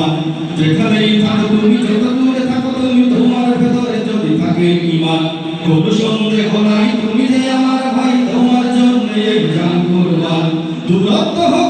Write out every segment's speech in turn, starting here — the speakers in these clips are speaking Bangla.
ইমান যেখানেই থাকো তুমি যত দূরে থাকো তুমি, তোমার ভেতরে যদি থাকে ইমান কোনো সন্দেহ নাই, তুমি যে আমার ভাই, তোমার জন্য জান করবা দূরত্ব হোক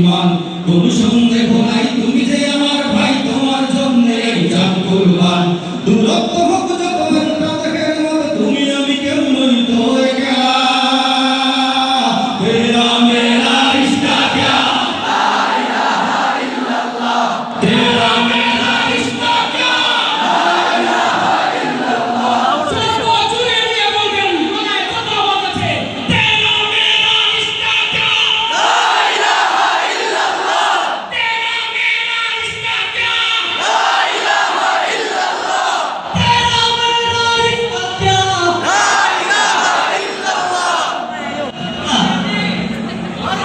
ইমান কোন সন্দেহ নাই। তুমি যে আমার ভাই তোমার জন্য এই জান কুরবান। দুরত্ব